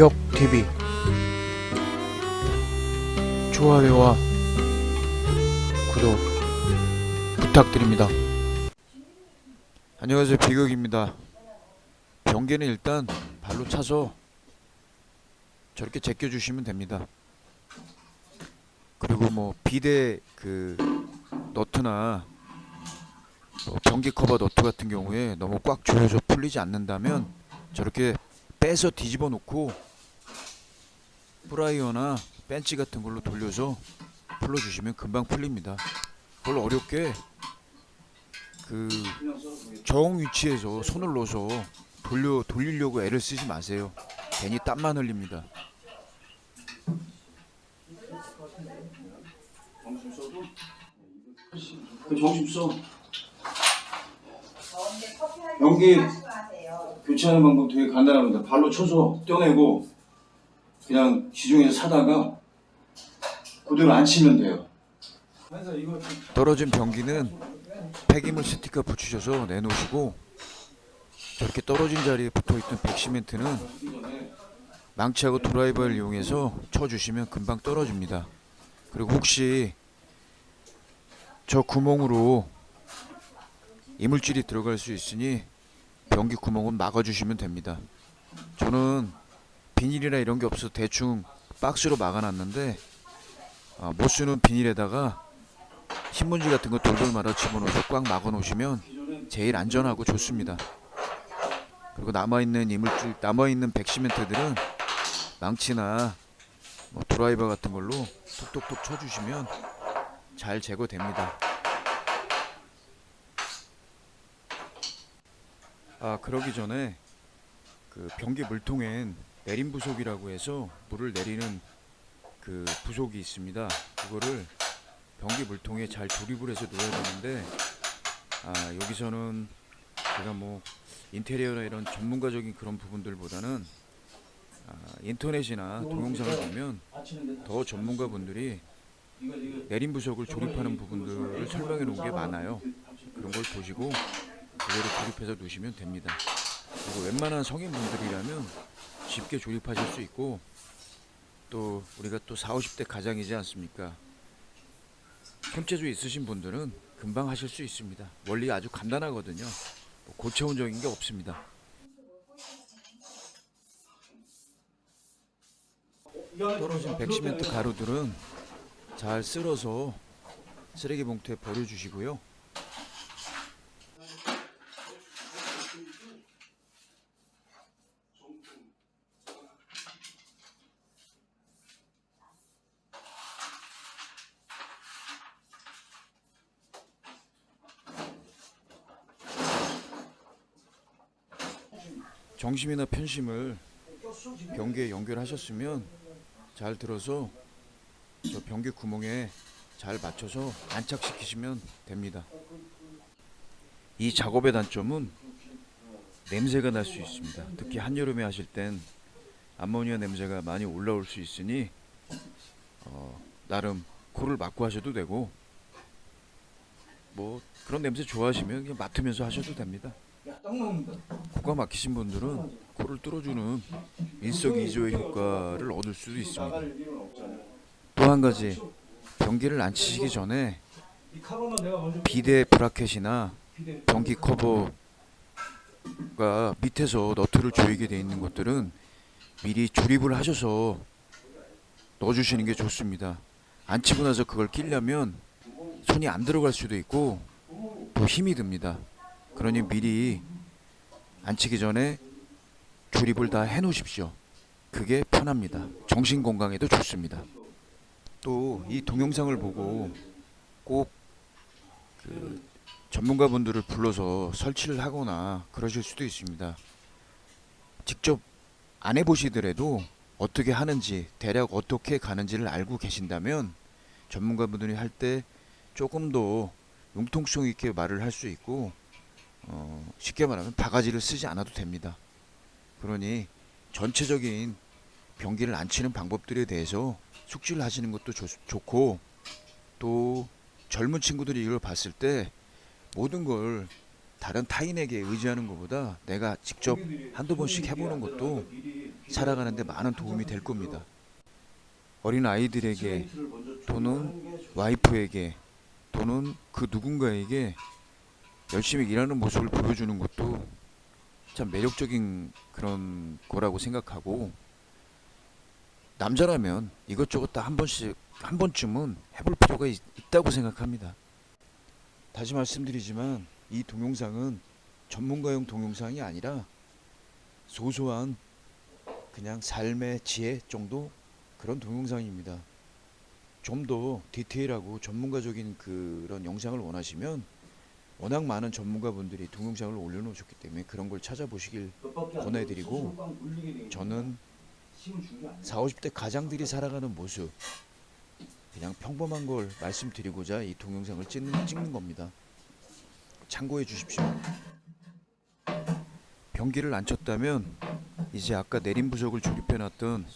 직격 TV 좋아요와 구독 부탁드립니다. 안녕하세요 비극입니다. 병계는 일단 발로 차서 저렇게 제껴주시면 됩니다. 그리고 뭐 비대 그 너트나 뭐 변기 커버 너트 같은 경우에 너무 꽉 조여서 풀리지 않는다면 저렇게 빼서 뒤집어 놓고 프라이어나 벤치 같은 걸로 돌려서 풀어주시면 금방 풀립니다. 그걸 어렵게 그 정 위치에서 손을 넣어서 돌려 돌리려고 애를 쓰지 마세요. 괜히 땀만 흘립니다. 그 정신 써. 연기 교체하는 방법 되게 간단합니다. 발로 쳐서 떼어내고 그냥 시중에서 사다가 그대로 안 치면 돼요. 떨어진 변기는 폐기물 스티커 붙이셔서 내놓으시고 저렇게 떨어진 자리에 붙어있던 백시멘트는 망치하고 드라이버를 이용해서 쳐주시면 금방 떨어집니다. 그리고 혹시 저 구멍으로 이물질이 들어갈 수 있으니 변기 구멍은 막아주시면 됩니다. 저는 비닐이나 이런 게 없어서 대충 박스로 막아놨는데 아, 못 쓰는 비닐에다가 신문지 같은 거 돌돌 말아 집어넣어서 꽉 막아 놓으시면 제일 안전하고 좋습니다. 그리고 남아있는 이물질, 남아있는 백시멘트들은 망치나 뭐 드라이버 같은 걸로 톡톡톡 쳐주시면 잘 제거됩니다. 아 그러기 전에 그 변기 물통엔 내림 부속이라고 해서 물을 내리는 그 부속이 있습니다. 그거를 변기 물통에 잘 조립을 해서 놓아야 되는데 아 여기서는 제가 뭐 인테리어나 이런 전문가적인 그런 부분들보다는 아, 인터넷이나 동영상을 보면 더 전문가분들이 내림 부속을 조립하는 부분들을 설명해 놓은 게 많아요. 그런 걸 보시고 그대로 조립해서 놓으시면 됩니다. 그리고 웬만한 성인분들이라면 쉽게 조립하실 수 있고 또 우리가 또 4, 50대 가장이지 않습니까? 손재주 있으신 분들은 금방 하실 수 있습니다. 원리 아주 간단하거든요. 뭐 고차원적인 게 없습니다. 떨어진 백시멘트 가루들은 잘 쓸어서 쓰레기 봉투에 버려주시고요. 정심이나 편심을 변기에 연결하셨으면 잘 들어서 저 변기 구멍에 잘 맞춰서 안착시키시면 됩니다. 이 작업의 단점은 냄새가 날 수 있습니다. 특히 한여름에 하실 땐 암모니아 냄새가 많이 올라올 수 있으니 어, 나름 코를 막고 하셔도 되고 뭐 그런 냄새 좋아하시면 그냥 맡으면서 하셔도 됩니다. 코가 막히신 분들은 코를 뚫어주는 일석이조의 효과를 얻을 수도 있습니다. 또 한 가지 변기를 안 치시기 전에 비대 브라켓이나 변기 커버가 밑에서 너트를 조이게 돼 있는 것들은 미리 조립을 하셔서 넣어주시는 게 좋습니다. 안 치고 나서 그걸 끼려면 손이 안 들어갈 수도 있고 또 힘이 듭니다. 그러니 미리 안 치기 전에 조립을 다 해놓으십시오. 그게 편합니다. 정신 건강에도 좋습니다. 또 이 동영상을 보고 꼭 그 전문가분들을 불러서 설치를 하거나 그러실 수도 있습니다. 직접 안 해보시더라도 어떻게 하는지 대략 어떻게 가는지를 알고 계신다면 전문가분들이 할 때 조금 더 융통성 있게 말을 할 수 있고 어, 쉽게 말하면 바가지를 쓰지 않아도 됩니다. 그러니 전체적인 변기를 안 치는 방법들에 대해서 숙지를 하시는 것도 좋, 좋고 또 젊은 친구들이 이걸 봤을 때 모든 걸 다른 타인에게 의지하는 것보다 내가 직접 한두 번씩 해보는 것도 살아가는데 많은 도움이 될 겁니다. 어린 아이들에게 또는 와이프에게 또는 그 누군가에게 열심히 일하는 모습을 보여주는 것도 참 매력적인 그런 거라고 생각하고 남자라면 이것저것 다 한 번씩 한 번쯤은 해볼 필요가 있, 있다고 생각합니다. 다시 말씀드리지만 이 동영상은 전문가용 동영상이 아니라 소소한 그냥 삶의 지혜 정도 그런 동영상입니다. 좀 더 디테일하고 전문가적인 그런 영상을 원하시면 워낙 많은 전문가분들이 동영상을 올려놓으셨기 때문에 그런 걸 찾아보시길 권해드리고 저는 4, 50대 가장들이 살아가는 모습 그냥 평범한 걸 말씀드리고자 이 동영상을 찍는, 찍는 겁니다. 참고해 주십시오. 변기를 안 쳤다면 이제 아까 내린 부적을 조립해 놨던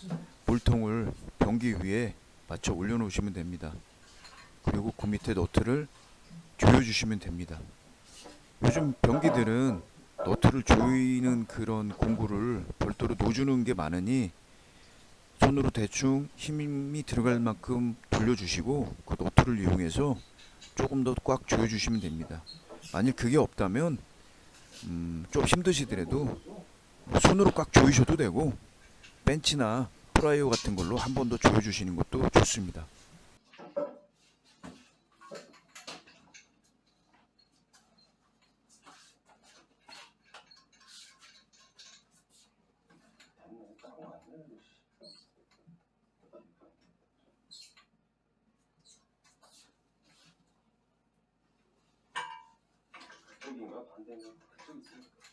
물통을 변기 위에 맞춰 올려놓으시면 됩니다. 그리고 그 밑에 너트를 조여주시면 됩니다. 요즘 변기들은 너트를 조이는 그런 공구를 별도로 놓주는 게 많으니 손으로 대충 힘이 들어갈 만큼 돌려주시고 그 너트를 이용해서 조금 더 꽉 조여주시면 됩니다. 만일 그게 없다면 음, 좀 힘드시더라도 뭐 손으로 꽉 조이셔도 되고 벤치나 프라이어 같은 걸로 한 번 더 조여주시는 것도 좋습니다. 반대는 좀 있으니까.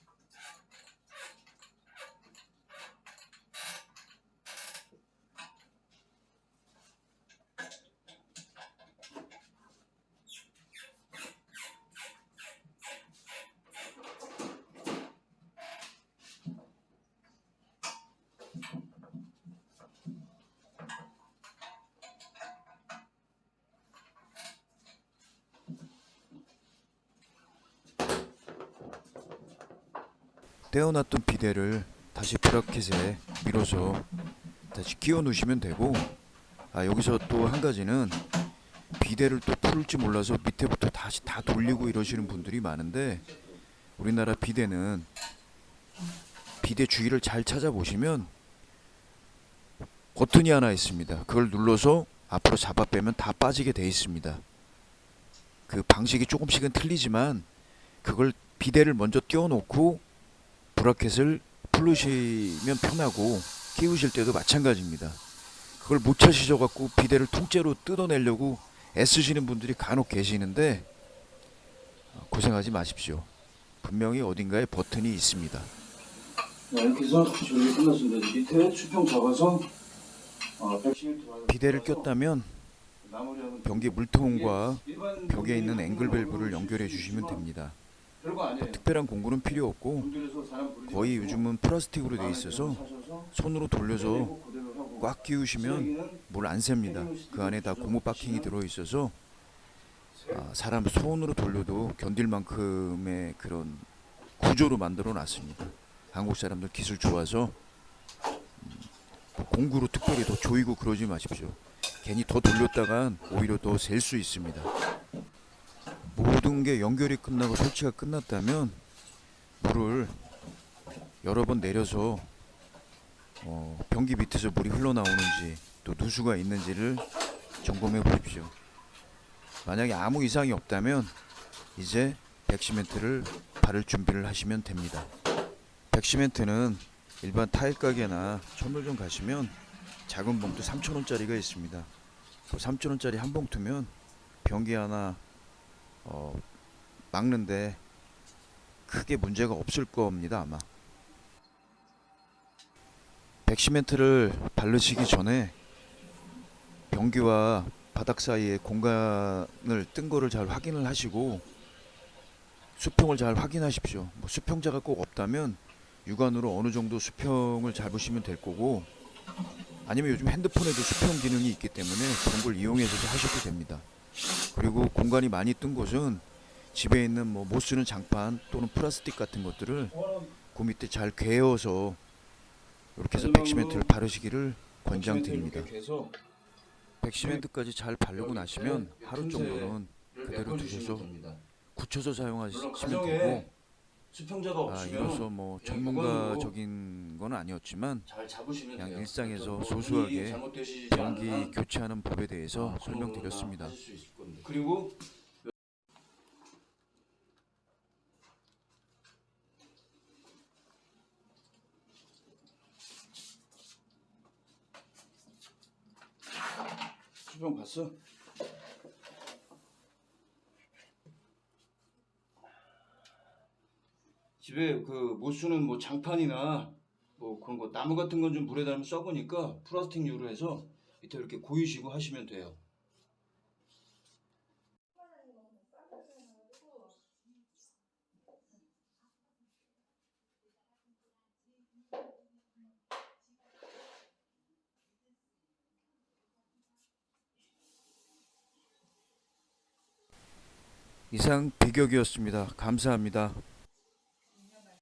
떼어놨던 비데를 다시 브라켓에 밀어서 다시 끼워 놓으시면 되고 아 여기서 또 한 가지는 비데를 또 풀을지 몰라서 밑에부터 다시 다 돌리고 이러시는 분들이 많은데 우리나라 비데는 비데 주위를 잘 찾아보시면 버튼이 하나 있습니다. 그걸 눌러서 앞으로 잡아 빼면 다 빠지게 돼 있습니다. 그 방식이 조금씩은 틀리지만 그걸 비데를 먼저 띄워놓고 브라켓을 풀으시면 편하고 끼우실 때도 마찬가지입니다. 그걸 못 찾으셔 갖고 비데를 통째로 뜯어내려고 애쓰시는 분들이 간혹 계시는데 어, 고생하지 마십시오. 분명히 어딘가에 버튼이 있습니다. 네, 이렇게 해서 조립이 끝났습니다. 이제 밑에 수평 잡아서 어, 110m 비데를 꼈다면 변기 물통과 일반 벽에 있는 앵글 밸브를 연결해 주시면 됩니다. 특별한 공구는 필요 없고 거의 요즘은 플라스틱으로 되어 있어서 손으로 돌려서 꽉 끼우시면 물 안 셉니다. 그 안에 다 고무 바킹이 들어 있어서 아, 사람 손으로 돌려도 견딜 만큼의 그런 구조로 만들어 놨습니다. 한국 사람들 기술 좋아서 음, 뭐 공구로 특별히 더 조이고 그러지 마십시오. 괜히 더 돌렸다간 오히려 더 셀 수 있습니다. 모든 게 연결이 끝나고 설치가 끝났다면 물을 여러 번 내려서 어, 변기 밑에서 물이 흘러나오는지 또 누수가 있는지를 점검해 보십시오. 만약에 아무 이상이 없다면 이제 백시멘트를 바를 준비를 하시면 됩니다. 백시멘트는 일반 타일 가게나 천물점 가시면 작은 봉투 3,000원짜리가 있습니다. 그 3,000원짜리 한 봉투면 변기 하나 어, 막는데 크게 문제가 없을 겁니다 아마. 백시멘트를 바르시기 전에 변기와 바닥 사이에 공간을 뜬 거를 잘 확인을 하시고 수평을 잘 확인하십시오. 뭐 수평자가 꼭 없다면 육안으로 어느 정도 수평을 잡으시면 될 거고 아니면 요즘 핸드폰에도 수평 기능이 있기 때문에 그런 걸 이용해서 하셔도 됩니다. 그리고 공간이 많이 뜬 곳은 집에 있는 뭐 못 쓰는 장판 또는 플라스틱 같은 것들을 그 밑에 잘 괴어서 이렇게 해서 백시멘트를 바르시기를 권장드립니다. 백시멘트까지 잘 바르고 나시면 때 하루 정도는 그대로 두셔서 됩니다. 굳혀서 사용하시면 되고 수평자가 아, 없으면 이로써 뭐 그냥 이걸로 전문가적인 건 아니었지만 잘 잡으시면 그냥 돼요. 일상에서 그래서 뭐 소소하게 잘못되시지 않는 한 교체하는 법에 대해서 아, 그런 설명드렸습니다. 하실 수 있을 겁니다. 그리고 수평 봤어? 집에 그 못 쓰는 뭐 장판이나 뭐 그런 거 나무 같은 건 좀 물에 닿으면 썩으니까 플라스틱류로 해서 밑에 이렇게 고이시고 하시면 돼요. 이상 비격이었습니다. 감사합니다.